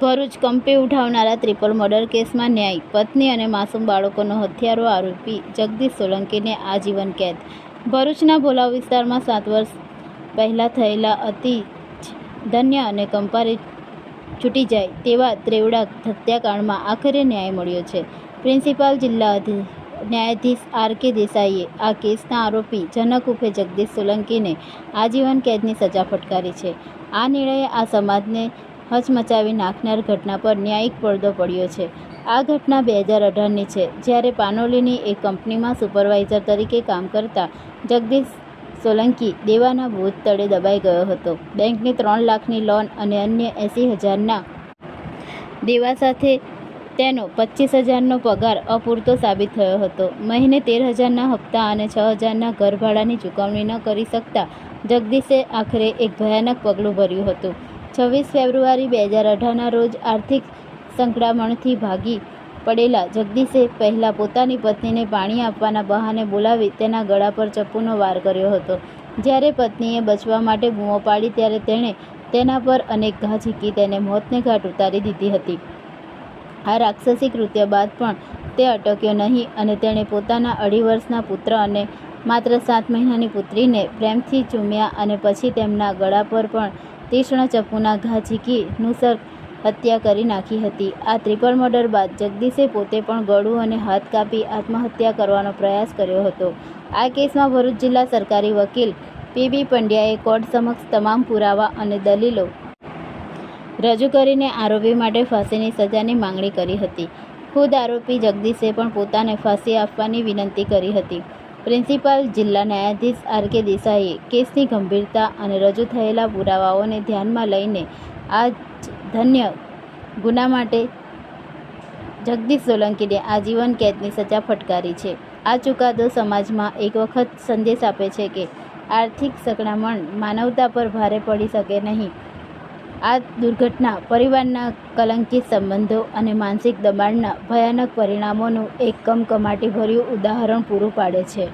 ભરૂચ કંપી ઉઠાવનારા triple murder કેસમાં ન્યાય, પત્ની અને માસૂમ બાળકોનો હથિયારો આરોપી જગદીશ સોલંકીને આજીવન કેદ. ભરૂચના ભોલાવ વિસ્તારમાં સાત વર્ષ પહેલાં થયેલા અતિ ધન્ય અને કંપારી છૂટી જાય તેવા ત્રેવડા હત્યાકાંડમાં આખરે ન્યાય મળ્યો છે. પ્રિન્સિપાલ જિલ્લા ન્યાયાધીશ આર કે દેસાઈએ આ કેસના આરોપી જનક ઉફે જગદીશ સોલંકીને આજીવન કેદની સજા ફટકારી છે. આ નિર્ણયે આ સમાજને હચમચાવી નાખનાર ઘટના પર ન્યાયિક પડદો પડ્યો છે. આ ઘટના બે હજાર અઢારની છે, જ્યારે પાનોલીની એક કંપનીમાં સુપરવાઇઝર તરીકે કામ કરતા જગદીશ સોલંકી દેવાના ભૂત તળે દબાઈ ગયો હતો. બેંકની ત્રણ લાખની લોન અને અન્ય એંસી હજારના દેવા સાથે તેનો પચીસ હજારનો પગાર અપૂરતો સાબિત થયો હતો. મહિને તેર હજારના હપ્તા અને છ હજારના ઘર ભાડાની ચૂકવણી ન કરી શકતા જગદીશે આખરે એક ભયાનક પગલું ભર્યું હતું. છવ્વીસ ફેબ્રુઆરી બે હજાર અઢારના રોજ આર્થિક સંકળામણથી ભાગી પડેલા જગદીશે પહેલાં પોતાની પત્નીને પાણી આપવાના બહાને બોલાવી તેના ગળા પર ચપ્પુનો વાર કર્યો હતો. જ્યારે પત્નીએ બચવા માટે બૂમો પાડી ત્યારે તેણે તેના પર અનેક ઘા ઝીકી તેને મોતને ઘાટ ઉતારી દીધી હતી. આ રાક્ષસી કૃત્ય બાદ પણ તે અટક્યો નહીં અને તેણે પોતાના અઢી વર્ષના પુત્ર અને માત્ર સાત મહિનાની પુત્રીને પ્રેમથી ચૂમ્યા અને પછી તેમના ગળા પર પણ તીક્ષ્ણ ચપ્પુના ઘા ઝીકી નુસર હત્યા કરી નાખી હતી. આ ત્રિપલ મર્ડર બાદ જગદીશે પોતે પણ ગળું અને હાથ કાપી આત્મહત્યા કરવાનો પ્રયાસ કર્યો હતો. આ કેસમાં ભરૂચ જિલ્લા સરકારી વકીલ પીબી પંડ્યાએ કોર્ટ સમક્ષ તમામ પુરાવા અને દલીલો રજૂ કરીને આરોપી માટે ફાંસીની સજાની માંગણી કરી હતી. ખુદ આરોપી જગદીશે પણ પોતાને ફાંસી આપવાની વિનંતી કરી હતી. પ્રિન્સિપાલ જિલ્લા ન્યાયાધીશ આર કે દેસાઈએ કેસની ગંભીરતા અને રજૂ થયેલા પુરાવાઓને ધ્યાનમાં લઈને આ ધન્ય ગુના માટે જગદીશ સોલંકીને આજીવન કેદની સજા ફટકારી છે. આ ચુકાદો સમાજમાં એક વખત સંદેશ આપે છે કે આર્થિક સંકળામણ માનવતા પર ભારે પડી શકે નહીં. આ દુર્ઘટના પરિવારના કલંકિત સંબંધો અને માનસિક દબાણના ભયાનક પરિણામોનું એક કમકમાટીભર્યું ઉદાહરણ પૂરું પાડે છે.